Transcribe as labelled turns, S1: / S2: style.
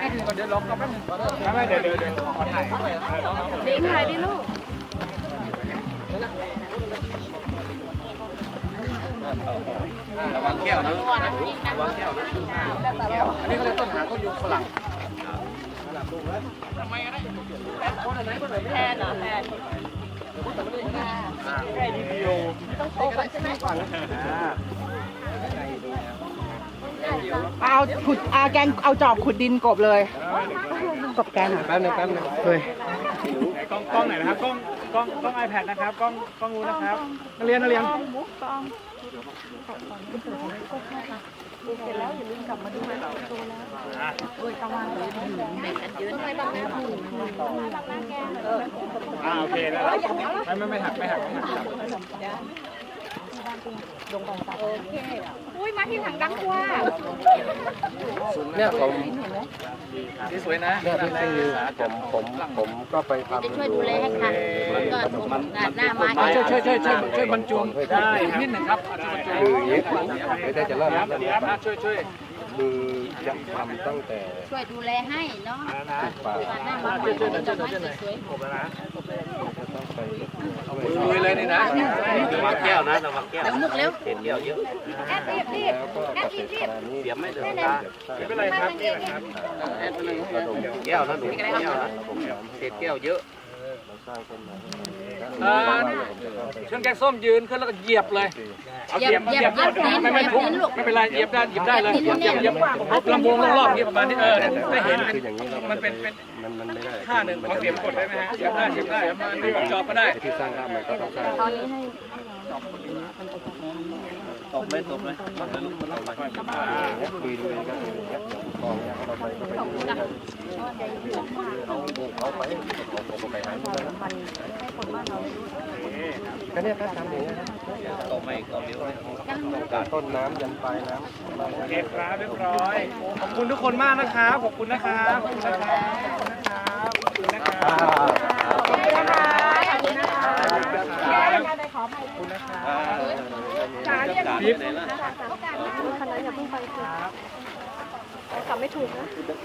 S1: แค่นี้ก่อนเดี๋ยวล็อกก็แป๊บนึงไม่เดี๋ยวเดี๋ยวเดี๋ยวขอถ่าย
S2: ดิถ่ายดิลูก
S1: ระวังแก้วนะระวังแก้วนะอันนี้เขาเรียกต้นหางก็ยุงฝรั่ง
S2: แทนเหรอแทน
S1: ใกล้ดีดีโอง
S2: โตก่อนใช่ไหม
S3: เอาขุดอาแกงเอาจอบขุดดินกบเลย กบแกงอะ
S1: แป๊บนึงแป๊บนึง
S3: เฮ้ย
S1: กล้องกล้องไหนนะครับกล้องกล้องกล้องไอแพดนะครับกล้องกล้องนู้นนะครับนักเรียนนักเรียนอ่าโอเคแล้วไม่ไม่ไม่หักไม่หักไม่หัก
S2: อุ้ยมาที่หลังดังกว่า
S4: เนี่ยผม
S1: ที่สวยนะ
S4: เนี่ยที่คือผมผมผมก็ไปทำ
S2: จะช่วยดูแลให้ค่ะก็งานหน้ามา
S1: ช่วยช่วยช่วยช่วยช่วยบรรจุได้นิดหนึ่งครับอาจจะบรรจุ
S4: คืออย่างนี้เดี๋ยวจะเริ่ม
S1: ค
S4: แล้
S1: รั
S4: ว
S1: บเดี๋ยวนะช่วยช่วย
S4: คือจะทำตั้งแต่
S2: ช่วยดูแลให้เนาะ
S1: นะ
S4: ป่างา
S2: นหน้ามาช่วยช่วยช่วยช่วย
S1: ระวังแก้วนะระวังแก้ว
S2: ๆมุกเร็ว
S1: เห็นแก้วเยอะ
S2: แอดรีบรีบ
S4: แล้วก็เกษตรกรนี้
S1: เสียบไม่เดือดตาไม่เป็นไรครับนี่แหละครับแก้วนะหนูแก้วนะเศษแก้วเยอะ
S4: เราสร้างขึ้นมา
S1: อ่าเครื่องแกงส้มยืนขึ้นแล้วก็เหยียบเลยเอา
S2: เหยียบเหยียบ
S1: เหยียบไม่ไม่ทุ
S2: ก
S1: ไม่เป็นไรเหยียบได้เหยียบได้เลยเหยียบเหยียบเหยียบลำวงรอบๆเหยียบประมาณนี้เออได้เห็นเป็น
S4: คืออย่างนี้เรา
S1: มันเป็นเป็น
S4: มันมันไม่ได้
S1: ท่าหนึ่งขอเสียบกดได้ไหมฮะเหยียบได้เหยียบได้มาจอบก็ได้
S4: ที่สร้างได้มันก็ต้องสร้าง
S1: ตอนนี้ให้ ตบเลยตบเลย
S4: คุยดูก็คืออย่างเงี้ยกองเนี่ยเราไปก็ไปดูเขาเขาไปเขาเขาไปหาก็เนี่ยก็ทำอย่างเงี้
S1: ตบไม่ตบเดียว
S4: จากต้นน้ำยันปลายน้ำ
S1: โอเคครับเรียบร้อย ขอบคุณทุกคนมากนะครับ ขอบคุณนะครับขอบคุณนะครับขอบคุณนะครับขอบคุณนะครับขอบคุณนะครับขอบคุณนะครับ
S2: กลับไม่ถูกนะ